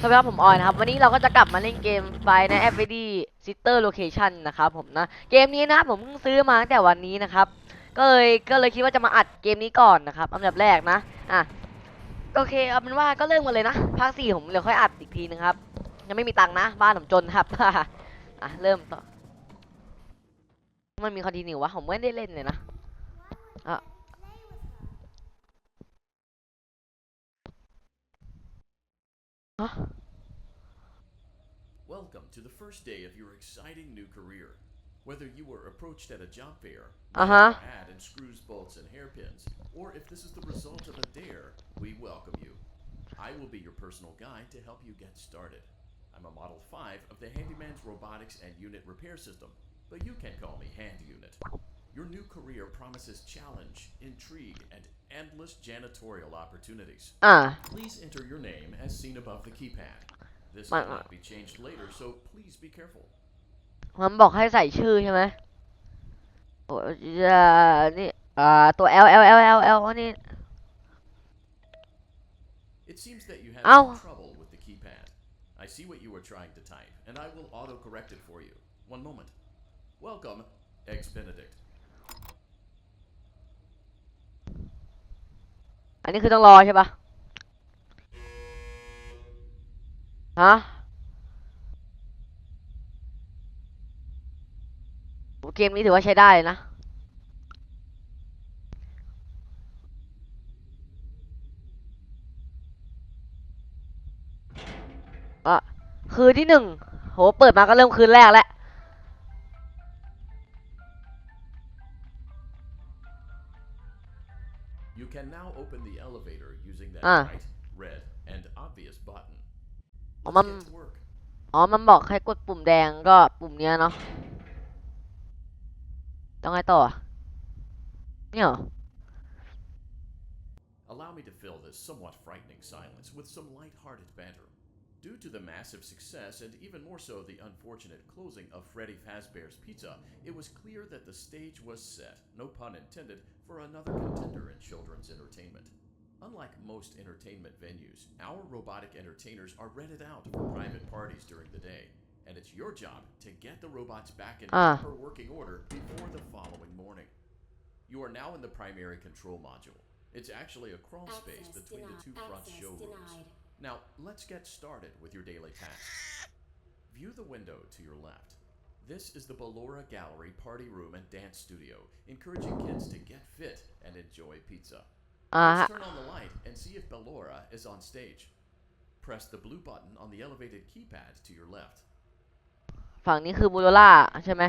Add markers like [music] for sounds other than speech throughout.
สวัสดีครับผมออยนะครับ วันนี้เราก็จะกลับมาเล่นเกมไฟใน f อ d Sister Location นนะครับผมนะ เกมนี้นะผมเพิ่งซื้อมาตั้งแต่วันนี้นะครับ ก็เลยก็เลยคิดว่าจะมาอัดเกมนี้ก่อนนะครับอันดับแรกนะอะโอเคเอาเป็นว่าก็เริ่มกันเลยนะภาคสี่ผมเดี๋ยวค่อยอัดอีกทีนึงครับ ยังไม่มีตังค์นะ บ้านผมจนครับอะเริ่มต่อมันมีคอนติเนียวะผมไม่ได้เล่นเลยนะ ฮะ Welcome to the first day of your exciting new career. Whether you were approached at a job fair, Uh-huh. ad and screws, bolts, and hairpins, or if this is the result of a dare, we welcome you. I will be your personal guide to help you get started. I'm a Model 5 of the Handyman's Robotics and Unit Repair System, but you can call me Hand Unit. Your new career promises challenge, intrigue, and endless janitorial opportunities. อ่า Please enter your name as seen above the keypad. This My- cannot be changed later, so please be careful. มันบอกให้ใส่ชื่อใช่ไหมโอ้ยอ่านี่ อ่า ตัว L L L L L อันนี้ It seems that you have Ow. some trouble with the keypad. I see what you are trying to type, and I will auto-correct it for you. One moment. Welcome, Eggs Benedict. อันนี้คือต้องรอใช่ปะฮะเกมนี้ถือว่าใช้ได้นะอะคืนที่หนึ่งโห เปิดมาก็เริ่มคืนแรกแล้ว elevator using that Ah. bright, red, and obvious button. Oh, Let's ma'am. get to work. อ๋อ มันบอกให้กดปุ่มแดงก็ปุ่มเนี้ยเนาะ ต้องไงต่ออะเนี่ยเหรอ Allow me to fill this somewhat frightening silence with some light-hearted banter. Due to the massive success and even more so the unfortunate closing of Freddy Fazbear's Pizza, it was clear that the stage was set, no pun intended, for another contender in children's entertainment. Unlike most entertainment venues, our robotic entertainers are rented out for private parties during the day, and it's your job to get the robots back in Ah. proper working order before the following morning. You are now in the primary control module. It's actually a crawl space Access between the two front access showrooms. denied. Now, let's get started with your daily tasks. View the window to your left. This is the Ballora Gallery party room and dance studio, encouraging kids to get fit and enjoy pizza. อ่าฮะ Let's turn on the light and see if Ballora is on stage. Press the blue button on the elevated keypad to your left. ฝั่งนี้คือบูโรล่าใช่ไหม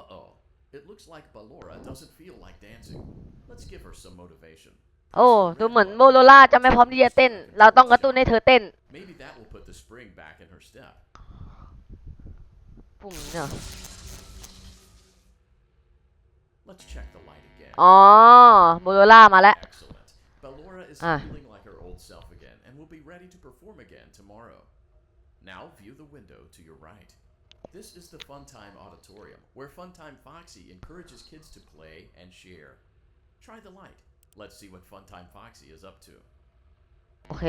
Uh-oh. It looks like Ballora doesn't feel like dancing. Let's give her some motivation. โอ้ดูเหมือนโบโรล่าจะไม่พร้อมที่จะเต้น เราต้องกระตุ้นให้เธอเต้น Maybe that will put the spring back in her step. ปุ่มเนี่ย Let's check the light again. อ๋อโบโรล่ามาแล้ว Excellent. Ballora is Ah. feeling like her old self again and will be ready to perform again tomorrow. Now view the window to your right. This is the Funtime Auditorium, where Funtime Foxy encourages kids to play and share. Try the light. Let's see what Funtime Foxy is up to. โอเค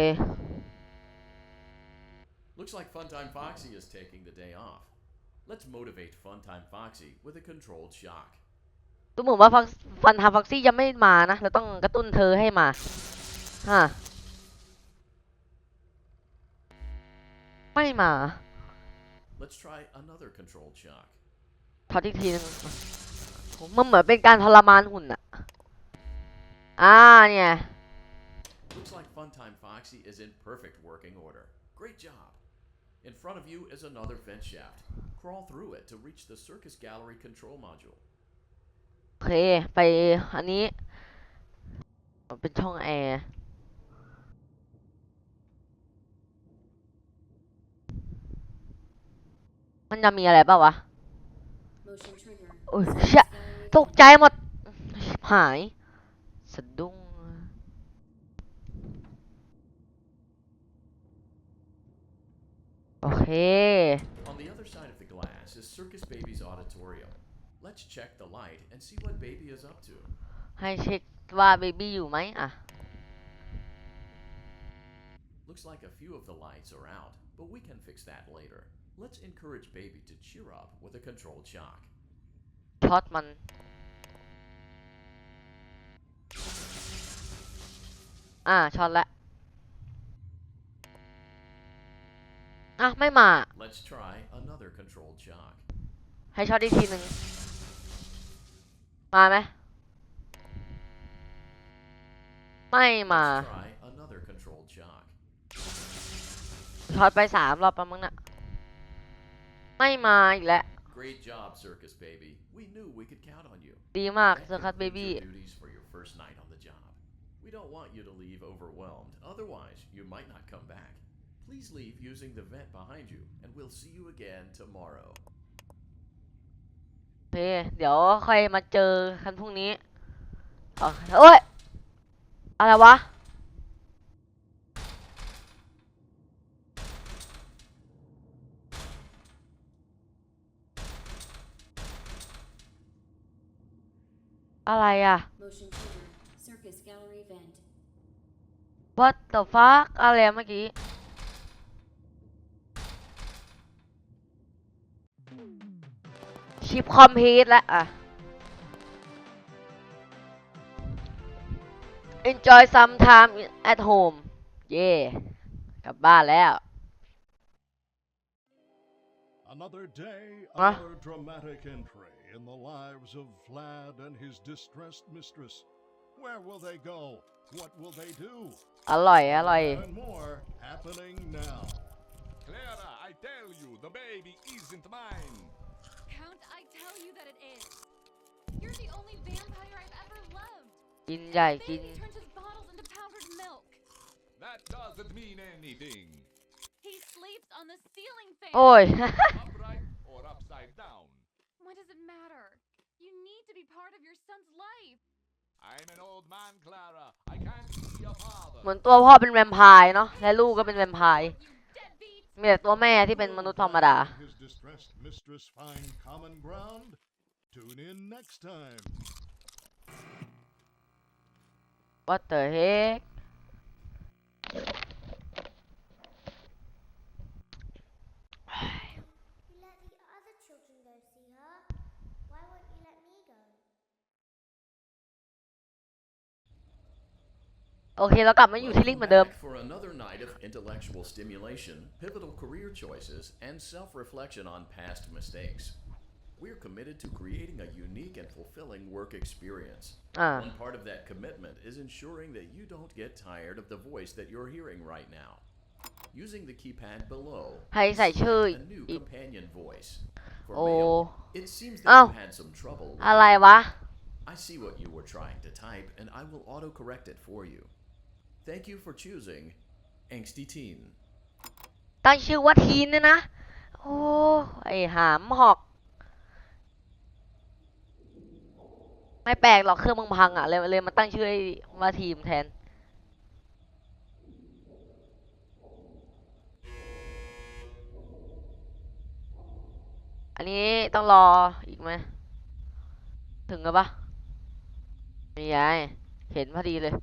Looks like Funtime Foxy is taking the day off. Let's motivate Funtime Foxy with a controlled shock. ดูเหมือนว่าฟักฟันทาฟักซี่ยังไม่มานะเราต้องกระตุ้นเธอให้มาฮะไม่มา Let's try another controlled shock. ทอดอีกทีนึงผมมันเหมือนเป็นการทรมานหุ่นอะอ่าเนี่ย Looks like Funtime Foxy is in perfect working order. Great job. In front of you is another vent shaft. Crawl through it to reach the Circus Gallery control module. โอเค ไปอันนี้ เป็นช่องแอร์ มันจะมีอะไรเปล่าวะ Motion trigger. โอ้ย Circus เชี่ย gallery ตกใจหมด หายสะดุ้งโอเค On the other side of the glass is Circus Baby's auditorium. Let's check the light and see what Baby is up to. ให้เช็คว่าเบบี้อยู่ไหมอ่ะ Looks like a few of the lights are out, but we can fix that later. Let's encourage baby to cheer up with a controlled shock. ช็อตมัน อ่าช็อตละอ่ะ ไม่มา Let's try another controlled shock. ให้ช็อตอีกทีหนึ่ง มาไหม ไม่มา Let's try another controlled shock. ช็อตไปสามรอบประมั้งน่ะ ไม่มาอีกแล้ว Great job, Circus Baby. We knew we could count on you. ดีมาก That เซอร์คัสเบ concludes บี้ your duties for your first night on the job. We don't want you to leave overwhelmed, otherwise, you might not come back. Please leave using the vent behind you, and we'll see you again tomorrow. โอเคเดี๋ยวค่อยมาเจอกันพรุ่งนี้เอาโอ้ย อะไรวะอะไรอะ Motion triggered. Circus gallery vent. What the fuck อะไรอะเมื่อกี้ ชิปคอมพิวต์แล้วอ่ะ enjoy some time at home เย่กลับบ้านแล้ว Another day, Huh? another dramatic entry in the lives of Vlad and his distressed mistress. Where will they go? What will they do? อร่อย อร่อย And more happening now. Clara, I tell you, the baby isn't mine. Count, I tell you that it is. You're the only vampire I've ever loved. กินใหญ่ กิน Baby turns his bottles into powdered milk. That doesn't mean anything. He sleeps on the ceiling fan. โอ้ย [laughs] Upright or upside down. What does it matter? You need to be part of your son's life. I'm an old man, Clara. I can't be a father. เหมือนตัวพ่อเป็นแวมไพร์เนาะ และลูกก็เป็นแวมไพร์ You deadbeat. มีแต่ตัวแม่ที่เป็นมนุษย์ธรรมดา Will His distressed mistress find common ground? Tune in next time. What the heck โอเค เรากลับมาอยู่ที่ลิงก์เหมือนเดิม Welcome back For another night of intellectual stimulation, pivotal career choices, and self-reflection on past mistakes. We're committed to creating a unique and fulfilling work experience. อ่า One part of that commitment is ensuring that you don't get tired of the voice that you're hearing right now. Using the keypad below, ให้ใส่ชื่อ a new อีก companion voice. For โอ้ male, it seems that Oh. you had some trouble. with อะไรวะ I see what you were trying to type, and I will autocorrect it for you. Thank you for choosing Angsty Teen. ตั้งชื่อว่าทีนเนี่ยนะ โอ้ไอหามหอก ไม่แปลกหรอกเครื่องมึงพังอะ เลยเลยมาตั้งชื่อว่าทีมแทน อันนี้ต้องรออีกไหม ถึงแล้วปะม่ยายเห็นพอดีเลย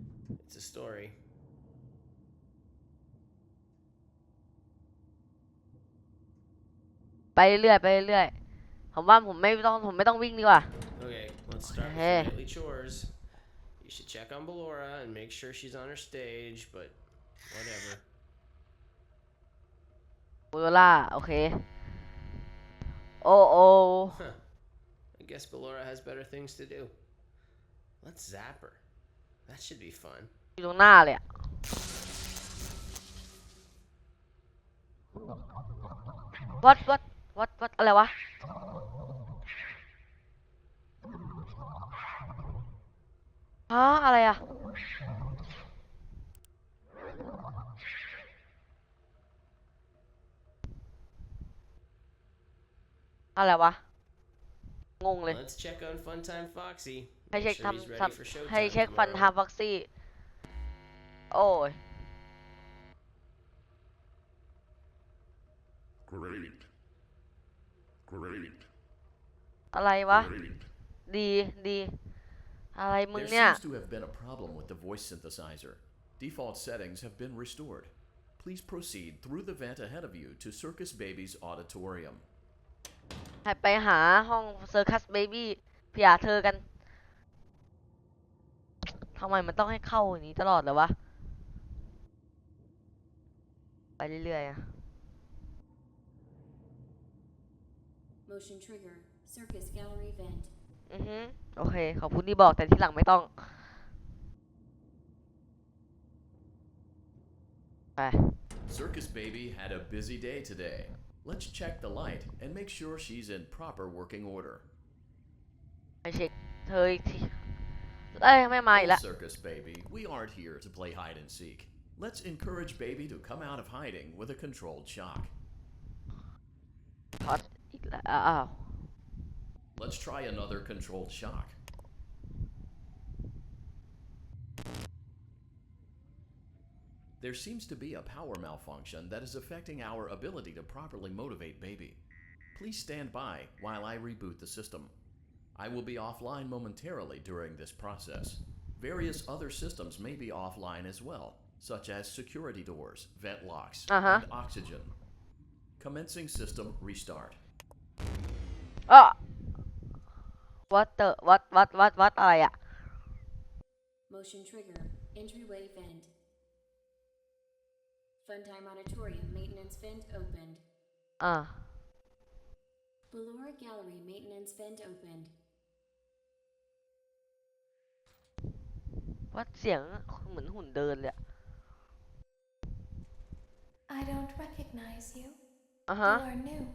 it's a story. ไปเรื่อยๆไปเรื่อยๆผมว่าผมไม่ต้องผมไม่ต้องวิ่งดีกว่า Okay, let's start with Hey. the daily chores. You should check on Ballora and make sure she's on her stage, but whatever. เบอร์ล่า โอเค โอ้โอ Huh. I guess Ballora has better things to do. Let's zap her. That should be fun. อยู่ตรงหน้าเลยอะวัดวัดวัดวัดอะไรวะ ฮะ อะไรอะอะไรวะ งงเลย Let's check on Funtime Foxy. ให้ Make เช็ค sure he's ทำ ready ท for ำให้ showtime เช็คฟัน tomorrow. ทำฟ็อกซี่ โอ้ย Great. Great. อะไรวะ Great. ดีดี อะไรมึง There เนี่ย seems to have been a problem with the voice synthesizer. Default settings have been restored. Please proceed through the vent ahead of you to Circus Baby's auditorium. ให้ไปหาห้องเซอร์คัสเบบี้เพียเธอกันทำไมมันต้องให้เข้าอย่างนี้ตลอดเลยวะ ไปเรื่อยๆอะ Motion trigger. Circus gallery vent. อือฮึโอเค ขอบคุณที่บอกแต่ที่หลังไม่ต้อง ไป Circus Baby had a busy day today. Let's check the light and make sure she's in proper working order. ไปเช็คเธออีกที เอ้ย ไม่มาอีก Oh, แล้ว Circus Baby, we aren't here to play hide and seek. Let's encourage baby to come out of hiding with a controlled shock. Hot. Oh. Let's try another controlled shock. There seems to be a power malfunction that is affecting our ability to properly motivate baby. Please stand by while I reboot the system. I will be offline momentarily during this process. Various other systems may be offline as well such as security doors, vent locks, Uh-huh. and oxygen. Commencing system restart. อ้อ what the what what what what อะไรอะ Motion trigger. Entryway vent. Funtime auditorium maintenance vent opened. อ่า Ballora gallery maintenance vent opened. วัดเสียงเหมือนหุ่นเดินเลยอะ I don't recognize you. Uh huh. You are new.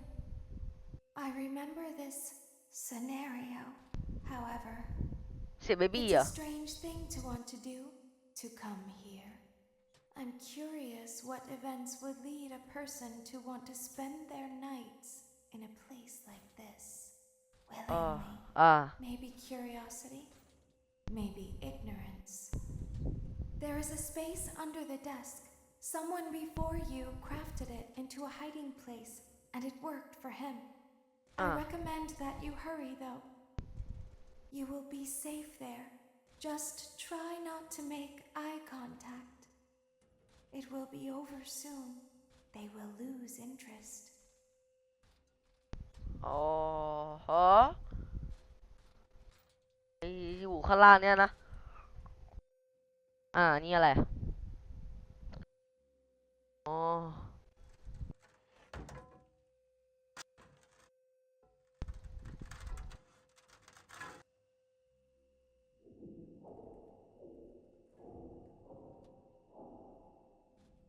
I remember this scenario, however. It's a strange thing to want to do, to come here. I'm curious what events would lead a person to want to spend their nights in a place like this. Willingly. Uh, uh. Maybe curiosity, maybe ignorance. There is a space under the desk Someone before you crafted it into a hiding place, and it worked for him. Ah. I recommend that you hurry, though. You will be safe there. Just try not to make eye contact. It will be over soon. They will lose interest. อ๋อฮะไอ้อยู่ข้างล่างเนี่ยนะ อ่า นี่อะไร อ๋อ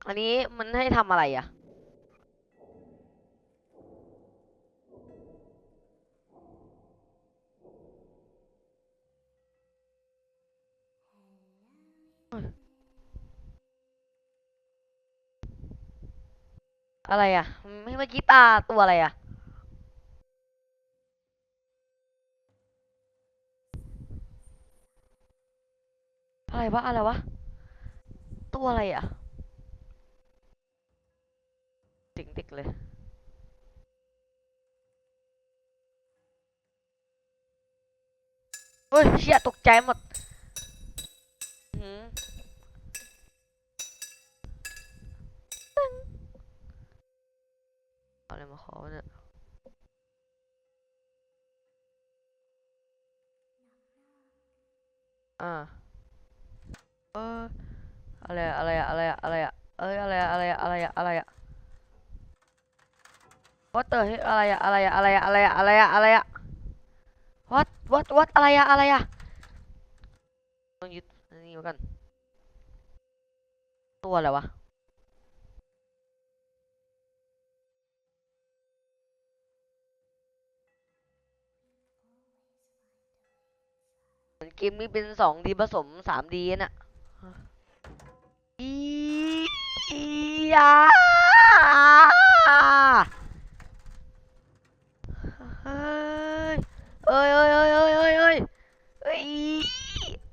อันนี้มันให้ทำอะไรอะ อะไรอะไม่เมื่อกี้ตาตัวอะไรอะ อะไรวะอะไรวะ ตัวอะไรอะติ๊งติ๊กเลยเฮ้ยเชี่ยตกใจหมด อะไรมาขอเนี่ยอ่าเอออะไรอะอะไรอะอะไรอะอะไรอะเอ้ยอะไรอะอะไรอะอะไรอะอะไรอะ what the heck อะไรอะอะไรอะอะไรอะอะไรอะอะไรอะอะไรอะ what what what อะไรอะอะไรอะต้องยึดนนี้ไว้กันตัวอะไรวะ เกมนี้เป็นสองดีผสมสามดีน่ะอีอียาเฮ้ยเอ้ยเอ้ยเอ้ยเอ้ยเอ้ยเอ้ยเอ้ยอี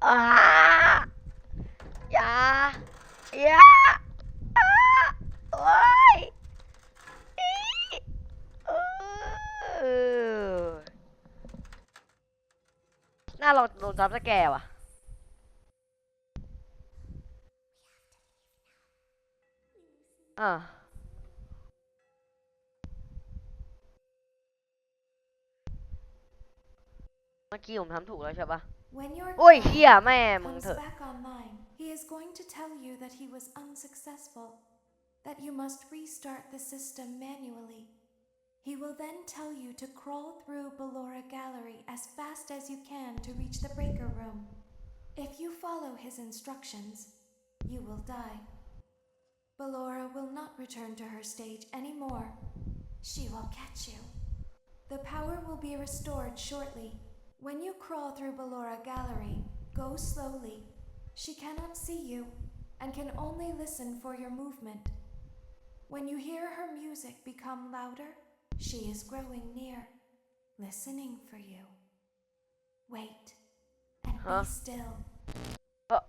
อ่าย่าย่าโอ้ยอีเออ ห น้าเราโดนจับสแกร์ว่ะอ่าเมื่อกี้ผมทำถูกแล้วใช่ปะ When your โอ้ย clock เฮียแม่มึง comes เถอะ back online, he is going to tell you that he was unsuccessful, that you must restart the system manually. He will then tell you to crawl through Ballora Gallery as fast as you can to reach the breaker room. If you follow his instructions, you will die. Ballora will not return to her stage anymore. She will catch you. The power will be restored shortly. When you crawl through Ballora Gallery, go slowly. She cannot see you and can only listen for your movement. When you hear her music become louder, she is growing near, listening for you. Wait and huh? be still. Uh-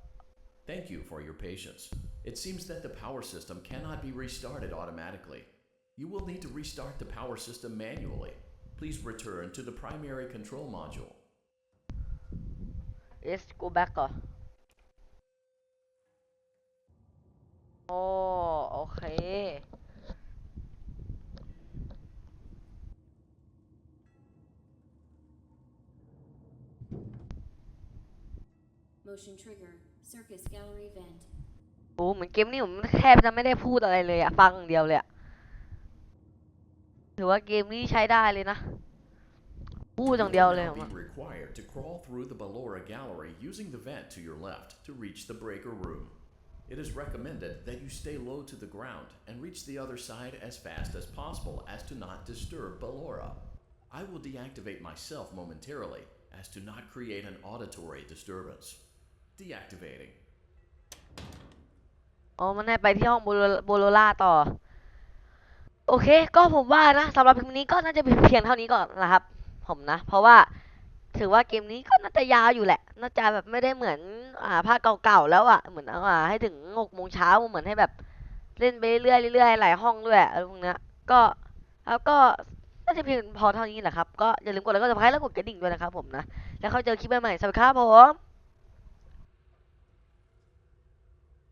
Thank you for your patience. It seems that the power system cannot be restarted automatically. You will need to restart the power system manually. Please return to the primary control module. Yes, go back. Oh, okay. Motion trigger. Circus gallery vent. โอ้เหมือนเกมนี้ผมแทบจะไม่ได้พูดอะไรเลยอะฟังอย่างเดียวเลยอะถือว่าเกมนี้ใช้ได้เลยนะ พูดอย่างเดียวเลย You ผม will อะ now be required to crawl through the Ballora Gallery using the vent to your left to reach the breaker room. It is recommended that you stay low to the ground and reach the other side as fast as possible as to not disturb Ballora. I will deactivate myself momentarily as to not create an auditory disturbance. Deactivating. อ๋อ มันให้ไปที่ห้องโบโลล่าต่อ โอเค ก็ผมว่านะสำหรับคลิปนี้ก็น่าจะเป็นเพียงเท่านี้ก่อนนะครับ ผมนะ เพราะว่าถือว่าเกมนี้ก็น่าจะยาวอยู่แหละ น่าจะแบบไม่ได้เหมือนอ่าภาคเก่าๆแล้วอะ เหมือนเอาอ่าให้ถึงหกโมงเช้าเหมือนให้แบบเล่นไปเรื่อยๆเรื่อยๆหลายห้องด้วยอะไรพวกนี้ก็แล้วก็น่าจะเพียงพอเท่านี้แหละครับ ก็อย่าลืมกดไลค์กดซับสไครต์แล้วกดกระดิ่งด้วยนะครับผมนะ แล้วเขาเจอคลิปใหม่ๆสวัสดีครับผม